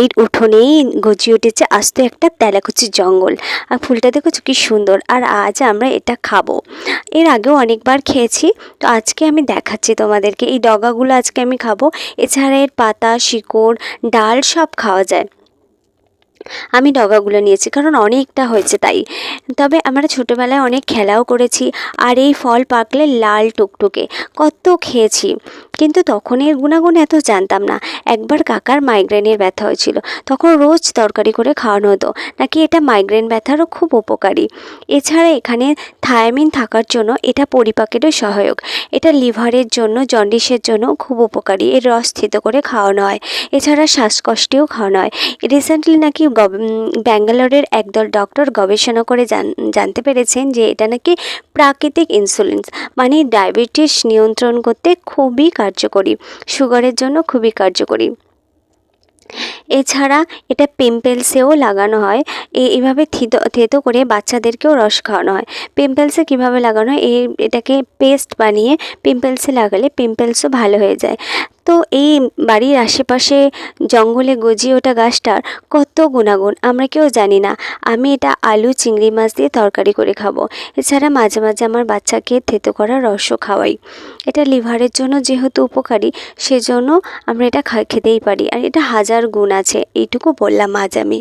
এই উঠোনেই গজিয়ে উঠেছে আস্ত একটা তেলাকুচি জঙ্গল। আর ফুলটা দেখেছ কি সুন্দর? আর আজ আমরা এটা খাব। এর আগেও অনেকবার খেয়েছি, তো আজকে আমি দেখাচ্ছি তোমাদেরকে। এই ডগাগুলো আজকে আমি খাব। এছাড়া এর পাতা, শিকড়, ডাল সব খাওয়া যায়। আমি ডগাগুলো নিয়েছি, কারণ অনেকটা হয়েছে তাই। তবে আমরা ছোটোবেলায় অনেক খেলাও করেছি, আর এই ফল পাকলে লাল টুকটুকে। কত খেয়েছি। কিন্তু তখন এর গুণাগুণ এত জানতাম না। একবার কাকার মাইগ্রেনের ব্যথা হয়েছিল। তখন রোজ তরকারি করে খাওয়ানো হতো। নাকি এটা মাইগ্রেন ব্যথারও খুব উপকারী। এছাড়া এখানে থায়ামিন থাকার জন্য এটা পরিপাকেরও সহায়ক। এটা লিভারের জন্য, জন্ডিসের জন্য খুব উপকারী। এর রস থিত করে খাওয়ানো হয়। এছাড়া শ্বাসকষ্টেও খাওয়ানো হয়। রিসেন্টলি নাকি ব্যাঙ্গালোরের একদল ডক্টর গবেষণা করে জান জানতে পেরেছেন যে এটা নাকি প্রাকৃতিক ইনসুলিন মানে ডায়াবেটিস নিয়ন্ত্রণ করতে খুবই কার্যকরী। সুগারের জন্য খুবই কার্যকরী। এছাড়া এটা পিম্পলসেও লাগানো হয়। এইভাবে থিতো, থেতো করে বাচ্চাদেরকেও রস খাওয়ানো হয়। পিম্পলসে কীভাবে লাগানো হয়? এই এটাকে পেস্ট বানিয়ে পিম্পলসে লাগালে পিম্পলসও ভালো হয়ে যায়। তো এই বাড়ির আশেপাশে জঙ্গলে গজিয়ে ওঠা গাছটার কত গুণাগুণ, আমরা কেউ জানি না। আমি এটা আলু, চিংড়ি মাছ দিয়ে তরকারি করে খাব। এছাড়া মাঝে মাঝে আমার বাচ্চাকে থেতো করা রসও খাওয়াই। এটা লিভারের জন্য যেহেতু উপকারী, সেজন্য আমরা এটা খেতেই পারি। আর এটা হাজার গুণ আছে, এইটুকু বললাম আজ আমি।